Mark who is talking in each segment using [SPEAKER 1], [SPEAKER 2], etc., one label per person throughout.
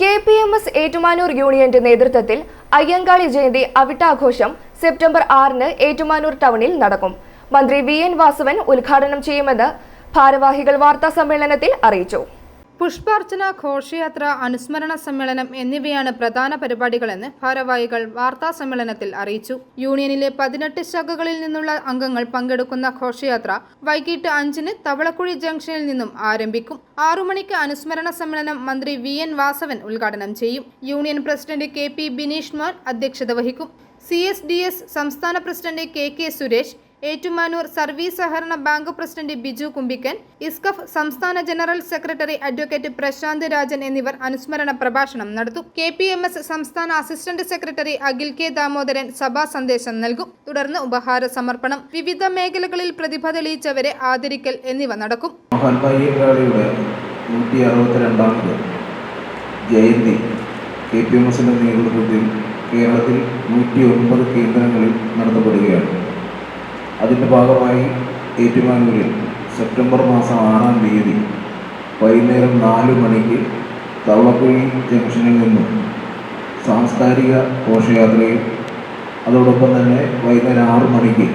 [SPEAKER 1] K P M S Ettumanoor യൂണിയന്റെ നേതൃത്വത്തിൽ Ayyankali Jayanti അവിട്ടാഘോഷം September ആറിന് ഏറ്റുമാനൂർ ടൗണിൽ നടക്കും. മന്ത്രി വി എൻ വാസവൻ ഉദ്ഘാടനം ചെയ്യുമെന്ന് ഭാരവാഹികൾ വാർത്താ സമ്മേളനത്തിൽ അറിയിച്ചു.
[SPEAKER 2] പുഷ്പാർച്ചന ഘോഷയാത്ര അനുസ്മരണ സമ്മേളനം എന്നിവയാണ് പ്രധാന പരിപാടികളെന്ന് ഭാരവാഹികൾ വാർത്താ സമ്മേളനത്തിൽ അറിയിച്ചു. യൂണിയനിലെ പതിനെട്ട് ശാഖകളിൽ നിന്നുള്ള അംഗങ്ങൾ പങ്കെടുക്കുന്ന ഘോഷയാത്ര വൈകിട്ട് അഞ്ചിന് തവളക്കുഴി ജംഗ്ഷനിൽ നിന്നും ആരംഭിക്കും. ആറു മണിക്ക് അനുസ്മരണ സമ്മേളനം മന്ത്രി വി. എൻ. വാസവൻ ഉദ്ഘാടനം ചെയ്യും. Union president K. P. Bineesh Man അധ്യക്ഷത വഹിക്കും. സി. എസ്. ഡി. എസ് സംസ്ഥാന president K. K. Suresh Ettumanoor service സഹകരണ ബാങ്ക് പ്രസിഡന്റ് ബിജു കുമ്പിക്കൻ ഇസ്കഫ് സംസ്ഥാന general secretary advocate Prashanth Rajan എന്നിവർ അനുസ്മരണ പ്രഭാഷണം നടത്തും. കെ പി എം എസ് സംസ്ഥാന assistant secretary Akhil K Damodaran സഭാ സന്ദേശം നൽകും. തുടർന്ന് ഉപഹാര സമർപ്പണം. വിവിധ മേഖലകളിൽ പ്രതിഭ തെളിയിച്ചവരെ ആദരിക്കൽ എന്നിവ നടക്കും.
[SPEAKER 3] ജയന്തി നേതൃത്വത്തിൽ കേരളത്തിൽ നൂറ്റി ഒൻപത് കേന്ദ്രങ്ങളിൽ നടത്തപ്പെടുകയാണ്. അതിന്റെ ഭാഗമായി ഏറ്റുമാനൂരിൽ സെപ്റ്റംബർ മാസം ആറാം തീയതി വൈകുന്നേരം നാല് മണിക്ക് തവളക്കുഴി ജംഗ്ഷനിൽ നിന്നും സാംസ്കാരിക ഘോഷയാത്രയും അതോടൊപ്പം തന്നെ വൈകുന്നേരം ആറ് മണിക്ക്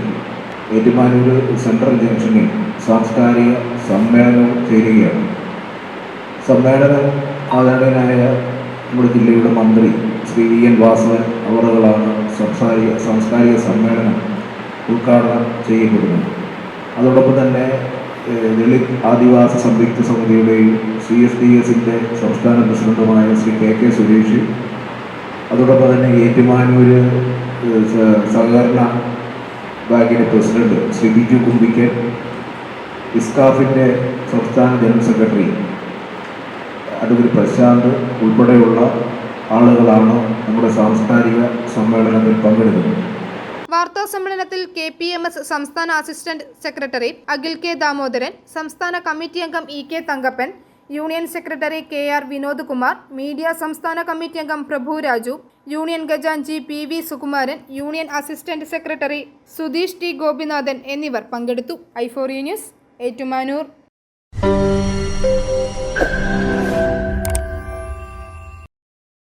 [SPEAKER 3] ഏറ്റുമാനൂർ സെൻട്രൽ ജംഗ്ഷനിൽ സാംസ്കാരിക സമ്മേളനവും ചേരുകയാണ്. സമ്മേളനം ആദരണീയനായ നമ്മുടെ ജില്ലയുടെ മന്ത്രി ശ്രീ വി എൻ വാസവൻ അവറുകളാണ് സംസാരിക സാംസ്കാരിക സമ്മേളനം ഉദ്ഘാടനം ചെയ്യപ്പെടുന്നത് അതോടൊപ്പം തന്നെ ദളിത് ആദിവാസി സംയുക്ത സമിതിയുടെയും സി എസ് ഡി എസിന്റെ സംസ്ഥാന പ്രസിഡന്റുമായ ശ്രീ കെ കെ സുരേഷ് അതോടൊപ്പം തന്നെ സ- സഹകരണ ബാങ്കിന്റെ പ്രസിഡന്റ് ശ്രീ ബിജു കുമ്പിക്കൻ ഇസ്കാഫിന്റെ സംസ്ഥാന ജനറൽ സെക്രട്ടറി അഡ്വക്കേറ്റ് പ്രശാന്ത് ഉൾപ്പെടെയുള്ള ആളുകളാണ് നമ്മുടെ സാംസ്കാരിക സമ്മേളനത്തിൽ പങ്കെടുക്കുന്നത്.
[SPEAKER 2] വാർത്താ സമ്മേളനത്തിൽ കെ പി എം എസ് സംസ്ഥാന assistant secretary Akhil K Damodaran സംസ്ഥാന കമ്മിറ്റി അംഗം E K Thankappan union secretary K R Vinod Kumar media സംസ്ഥാന കമ്മിറ്റി അംഗം Prabhu Raju union ഖജാൻജി P V Sukumaran union assistant secretary Sudheesh T Gopinathan എന്നിവർ പങ്കെടുത്തു. ഐഫോറി news Ettumanoor.